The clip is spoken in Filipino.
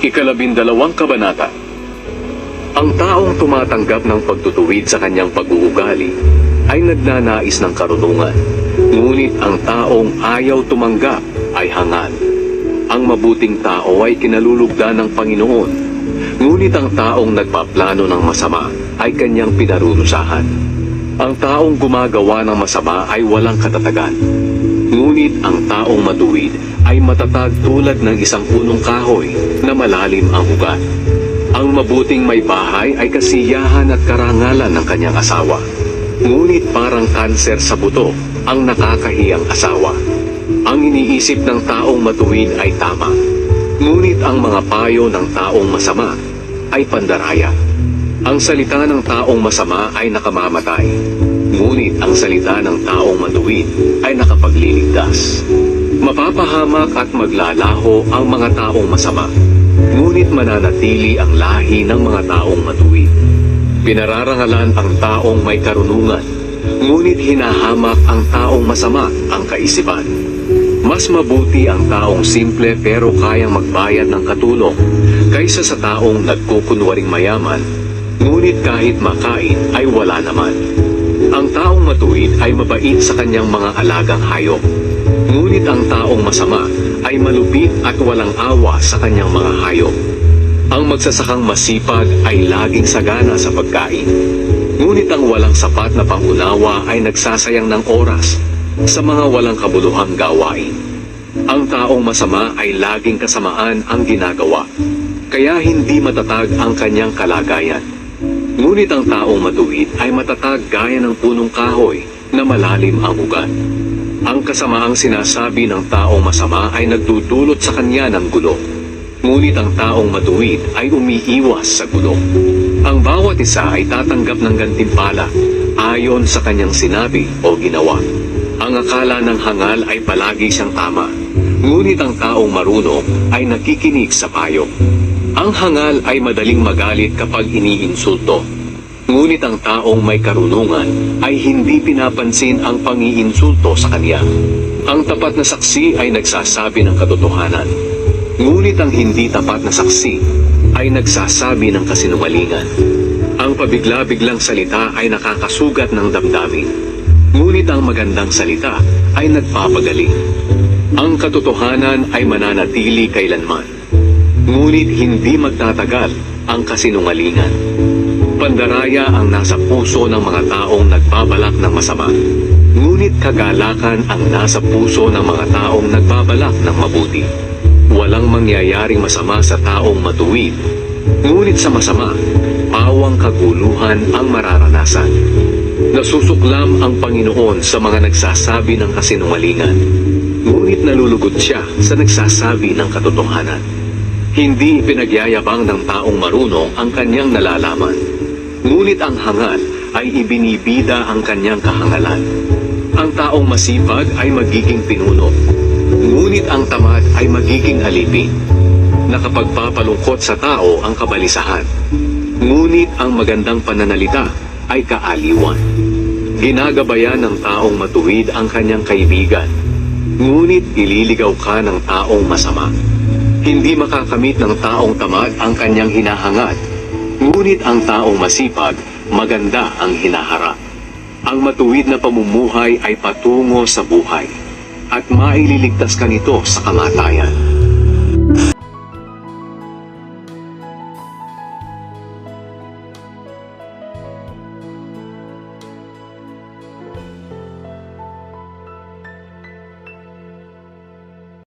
Ikalabindalawang kabanata Ang taong tumatanggap ng pagtutuwid sa kanyang pag-uugali ay nagnanais ng karunungan. Ngunit ang taong ayaw tumanggap ay hangal. Ang mabuting tao ay kinalulugdan ng Panginoon. Ngunit ang taong nagpaplano ng masama ay kanyang pinarurusahan. Ang taong gumagawa ng masama ay walang katatagan. Ngunit ang taong matuwid ay matatag tulad ng isang punong kahoy na malalim ang ugat. Ang mabuting may bahay ay kasiyahan at karangalan ng kanyang asawa. Ngunit parang kanser sa buto ang nakakahiyang asawa. Ang iniisip ng taong matuwid ay tama. Ngunit ang mga payo ng taong masama ay pandaraya. Ang salita ng taong masama ay nakamamatay. Ngunit ang salita ng taong matuwid ay nakapagliligtas. Mapapahamak at maglalaho ang mga taong masama. Ngunit mananatili ang lahi ng mga taong matuwid. Pinararangalan ang taong may karunungan. Ngunit hinahamak ang taong masama ang kaisipan. Mas mabuti ang taong simple pero kayang magbayad ng katulong kaysa sa taong nagkukunwaring mayaman, ngunit kahit makain ay wala naman. Ang taong matuwid ay mabait sa kanyang mga alagang hayop, ngunit ang taong masama ay malupit at walang awa sa kanyang mga hayop. Ang magsasakang masipag ay laging sagana sa pagkain, ngunit ang walang sapat na pangunawa ay nagsasayang ng oras sa mga walang kabuluhang gawain. Ang taong masama ay laging kasamaan ang ginagawa, kaya hindi matatag ang kanyang kalagayan. Ngunit ang taong matuwid ay matatag gaya ng punong kahoy na malalim ang ugat. Ang kasamaang sinasabi ng taong masama ay nagdudulot sa kanya ng gulo. Ngunit ang taong matuwid ay umiiwas sa gulo. Ang bawat isa ay tatanggap ng gantimpala ayon sa kanyang sinabi o ginawa. Ang akala ng hangal ay palagi siyang tama. Ngunit ang taong marunong ay nakikinig sa payo. Ang hangal ay madaling magalit kapag iniinsulto. Ngunit ang taong may karunungan ay hindi pinapansin ang pangiinsulto sa kanya. Ang tapat na saksi ay nagsasabi ng katotohanan. Ngunit ang hindi tapat na saksi ay nagsasabi ng kasinungalingan. Ang pabigla-biglang salita ay nakakasugat ng damdamin. Ngunit ang magandang salita ay nagpapagaling. Ang katotohanan ay mananatili kailanman. Ngunit hindi magtatagal ang kasinungalingan. Pandaraya ang nasa puso ng mga taong nagbabalak ng masama. Ngunit kagalakan ang nasa puso ng mga taong nagbabalak ng mabuti. Walang mangyayaring masama sa taong matuwid. Ngunit sa masama, pawang kaguluhan ang mararanasan. Nasusuklam ang Panginoon sa mga nagsasabi ng kasinungalingan. Ngunit nalulugod siya sa nagsasabi ng katotohanan. Hindi ipinagyayabang ng taong marunong ang kanyang nalalaman. Ngunit ang hangal ay ibinibida ang kanyang kahangalan. Ang taong masipag ay magiging pinuno. Ngunit ang tamad ay magiging alipin. Nakapagpapalungkot sa tao ang kabalisahan. Ngunit ang magandang pananalita ay kaaliwan. Ginagabayan ng taong matuwid ang kanyang kaibigan. Ngunit ililigaw ka ng taong masama. Hindi makakamit ng taong tamad ang kanyang hinahangad. Ngunit ang taong masipag, maganda ang hinaharap. Ang matuwid na pamumuhay ay patungo sa buhay at maililigtas ka nito sa kamatayan.